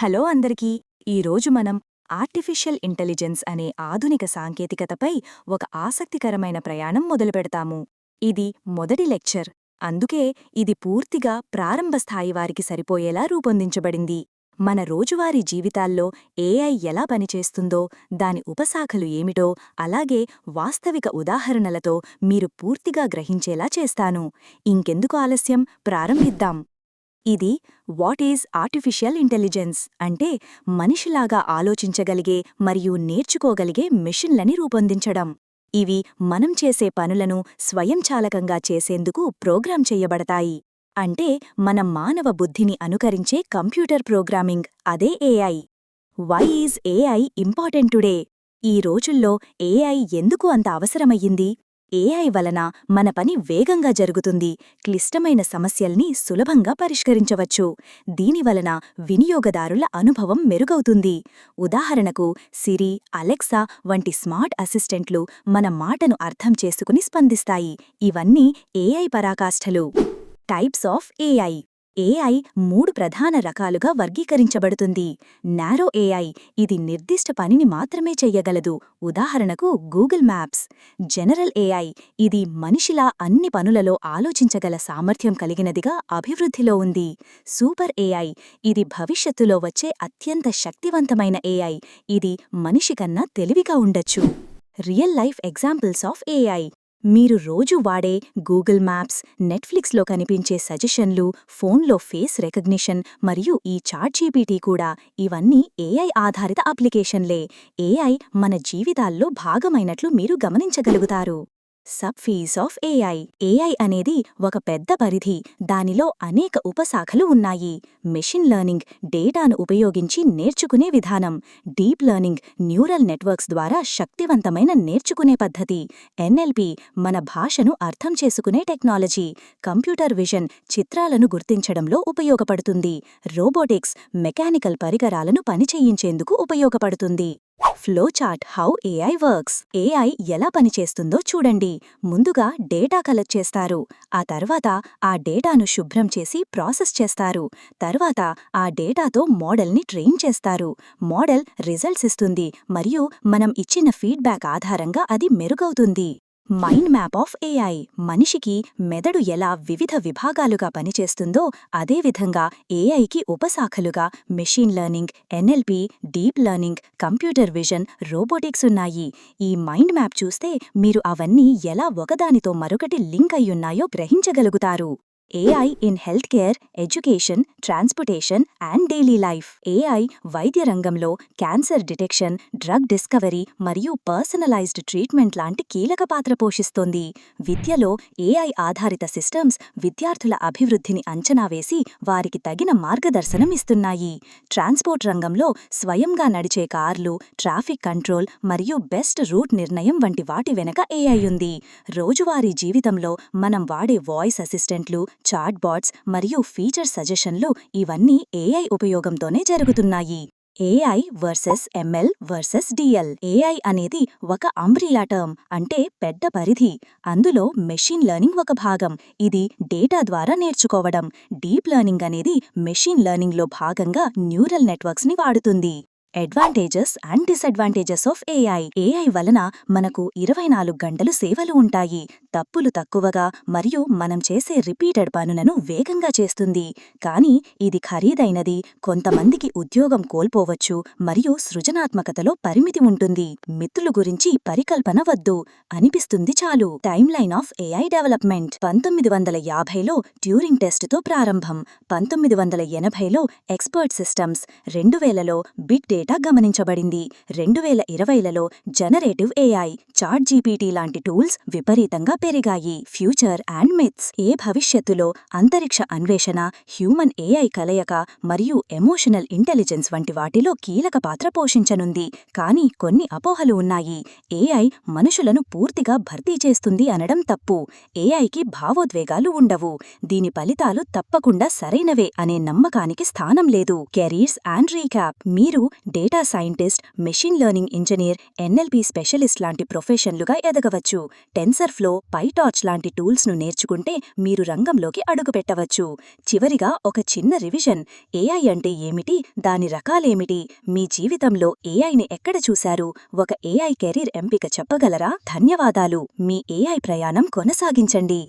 Hello అందరికీ. ఈరోజు మనం ఆర్టిఫిషియల్ ఇంటెలిజెన్స్ అనే ఆధునిక సాంకేతికతపై ఒక ఆసక్తికరమైన ప్రయాణం మొదలుపెడతాము ఇది మొదటి లెక్చర్. అందుకే ఇది పూర్తిగా ప్రారంభ స్థాయి వారికి సరిపోయేలా రూపొందించబడింది. మన రోజువారీ జీవితాల్లో ఏఐ ఎలా పనిచేస్తుందో దాని ఉపశాఖలు ఏమిటో అలాగే వాస్తవిక ఉదాహరణలతో మీరు పూర్తిగా గ్రహించేలా చేస్తాను. ఇంకెందుకు ఆలస్యం? ప్రారంభిద్దాం. ఇది వాట్ ఈజ్ ఆర్టిఫిషియల్ ఇంటెలిజెన్స్ అంటే మనిషిలాగా ఆలోచించగలిగే మరియు నేర్చుకోగలిగే మిషన్లని రూపొందించడం. ఇవి మనం చేసే పనులను స్వయంచాలకంగా చేసేందుకు ప్రోగ్రాం చెయ్యబడతాయి అంటే మన మానవ బుద్ధిని అనుకరించే కంప్యూటర్ ప్రోగ్రామింగ్ అదే AI. Why is AI important today? ఈ రోజుల్లో ఏఐ ఎందుకు అంత అవసరమయ్యింది? ఏఐ వలన మన పని వేగంగా జరుగుతుంది. క్లిష్టమైన సమస్యల్ని సులభంగా పరిష్కరించవచ్చు. దీనివలన వినియోగదారుల అనుభవం మెరుగవుతుంది. ఉదాహరణకు సిరి అలెక్సా వంటి స్మార్ట్ అసిస్టెంట్లు మన మాటను అర్థం చేసుకుని స్పందిస్తాయి. ఇవన్నీ AI పరాకాష్ఠలు. Types of AI. AI మూడు ప్రధాన రకాలుగా వర్గీకరించబడుతుంది. నారో ఏఐ ఇది నిర్దిష్ట పనిని మాత్రమే చెయ్యగలదు. ఉదాహరణకు గూగుల్ మ్యాప్స్. జనరల్ ఏఐ ఇది మనిషిలా అన్ని పనులలో ఆలోచించగల సామర్థ్యం కలిగినదిగా అభివృద్ధిలో ఉంది. సూపర్ ఏఐ ఇది భవిష్యత్తులో వచ్చే అత్యంత శక్తివంతమైన ఏఐ. ఇది మనిషికన్నా తెలివిగా ఉండొచ్చు. Real life examples of AI. మీరు రోజు వాడే గూగుల్ మ్యాప్స్ నెట్ఫ్లిక్స్లో కనిపించే సజెషన్లు ఫోన్లో ఫేస్ రికగ్నిషన్ మరియు ఈ చాట్ జీపీటీ కూడా ఇవన్నీ ఏఐ ఆధారిత అప్లికేషన్లే. ఏఐ మన జీవితాల్లో భాగమైనట్లు మీరు గమనించగలుగుతారు. Subfields of AI AI అనేది ఒక పెద్ద పరిధి. దానిలో అనేక ఉపశాఖలు ఉన్నాయి. మెషిన్ లెర్నింగ్ డేటాను ఉపయోగించి నేర్చుకునే విధానం. డీప్ లెర్నింగ్ న్యూరల్ నెట్వర్క్స్ ద్వారా శక్తివంతమైన నేర్చుకునే పద్ధతి. ఎన్ఎల్పి మన భాషను అర్థం చేసుకునే టెక్నాలజీ కంప్యూటర్ విజన్ చిత్రాలను గుర్తించడంలో ఉపయోగపడుతుంది. రోబోటిక్స్ మెకానికల్ పరికరాలను పనిచేయించేందుకు ఉపయోగపడుతుంది. Flowchart how AI works AI ఎలా పనిచేస్తుందో చూడండి. ముందుగా డేటా కలెక్ట్ చేస్తారు. ఆ తర్వాత ఆ డేటాను శుభ్రం చేసి ప్రాసెస్ చేస్తారు. తర్వాత ఆ డేటాతో మోడల్ని ట్రైన్ చేస్తారు. మోడల్ రిజల్ట్స్ ఇస్తుంది. మరియు మనం ఇచ్చిన ఫీడ్బ్యాక్ ఆధారంగా అది మెరుగవుతుంది. మైండ్ మ్యాప్ ఆఫ్ ఏఐ మనిషికి మెదడు ఎలా వివిధ విభాగాలుగా పనిచేస్తుందో అదేవిధంగా ఏఐకి ఉపశాఖలుగా machine learning NLP deep learning computer vision robotics ఉన్నాయి. ఈ మైండ్ మ్యాప్ చూస్తే మీరు అవన్నీ ఎలా ఒకదానితో మరొకటి లింక్ అయ్యున్నాయో గ్రహించగలుగుతారు. AI in health care education transportation and daily life AI వైద్య రంగంలో క్యాన్సర్ డిటెక్షన్ డ్రగ్ డిస్కవరీ మరియు పర్సనలైజ్డ్ ట్రీట్మెంట్ లాంటి కీలక పాత్ర పోషిస్తోంది. విద్యలో ఏఐ ఆధారిత సిస్టమ్స్ విద్యార్థుల అభివృద్ధిని అంచనా వేసి వారికి తగిన మార్గదర్శనం ఇస్తున్నాయి. ట్రాన్స్పోర్ట్ రంగంలో స్వయంగా నడిచే కార్లు ట్రాఫిక్ కంట్రోల్ మరియు బెస్ట్ రూట్ నిర్ణయం వంటి వాటి వెనక ఏఐ ఉంది. రోజువారీ జీవితంలో మనం వాడే వాయిస్ అసిస్టెంట్లు చాట్ బాట్స్ మరియు ఫీచర్ సజెషన్లు ఇవన్నీ ఏఐ ఉపయోగంతోనే జరుగుతున్నాయి. AI versus ML versus DL AI అనేది ఒక అంబ్రిలా టర్మ్ అంటే పెద్ద పరిధి. అందులో మెషిన్ లెర్నింగ్ ఒక భాగం. ఇది డేటా ద్వారా నేర్చుకోవడం. డీప్ లెర్నింగ్ అనేది మెషిన్ లెర్నింగ్లో భాగంగా న్యూరల్ నెట్వర్క్స్ని వాడుతుంది. Advantages and disadvantages of AI AI వలన మనకు ఇరవై నాలుగు గంటలు సేవలు ఉంటాయి. తప్పులు తక్కువగా మరియు మనం చేసే రిపీటెడ్ పనులను వేగంగా చేస్తుంది. కానీ ఇది ఖరీదైనది కొంతమందికి ఉద్యోగం కోల్పోవచ్చు మరియు సృజనాత్మకతలో పరిమితి ఉంటుంది. మిత్రులు గురించి పరికల్పన వద్దు. అనిపిస్తుంది చాలు. టైమ్లైన్ ఆఫ్ ఏఐ డెవలప్మెంట్ పంతొమ్మిది వందల యాభైలో ట్యూరింగ్ టెస్టుతో ప్రారంభం. పంతొమ్మిది వందల ఎనభైలో ఎక్స్పర్ట్ సిస్టమ్స్ రెండు వేలలో బిగ్ డేటా గమనించబడింది. రెండు వేల ఇరవైలలో జనరేటివ్ ఏఐ చాట్ జీపీటీ లాంటి టూల్స్ విపరీతంగా పెరిగాయి. ఫ్యూచర్ అండ్ మిత్స్ ఏ భవిష్యత్తులో అంతరిక్ష అన్వేషణ హ్యూమన్ ఏఐ కలయిక మరియు ఎమోషనల్ ఇంటెలిజెన్స్ వంటి వాటిలో కీలక పాత్ర పోషించనుంది. కానీ కొన్ని అపోహలు ఉన్నాయి. ఏఐ మనుషులను పూర్తిగా భర్తీ చేస్తుంది అనడం తప్పు. ఏఐకి భావోద్వేగాలు ఉండవు. దీని ఫలితాలు తప్పకుండా సరైనవే అనే నమ్మకానికి స్థానం లేదు. Careers and recap. మీరు data scientist machine learning engineer NLP specialist లాంటి ప్రొఫెషన్లుగా ఎదగవచ్చు. టెన్సర్ఫ్లో పైటార్చ్ లాంటి టూల్స్ను నేర్చుకుంటే మీరు రంగంలోకి అడుగుపెట్టవచ్చు చివరిగా ఒక చిన్న రివిజన్. ఏఐ అంటే ఏమిటి? దాని రకాలేమిటి? మీ జీవితంలో ఏఐని ఎక్కడ చూశారు? ఒక ఏఐ కెరీర్ ఎంపిక చెప్పగలరా? ధన్యవాదాలు. మీ ఏఐ ప్రయాణం కొనసాగించండి.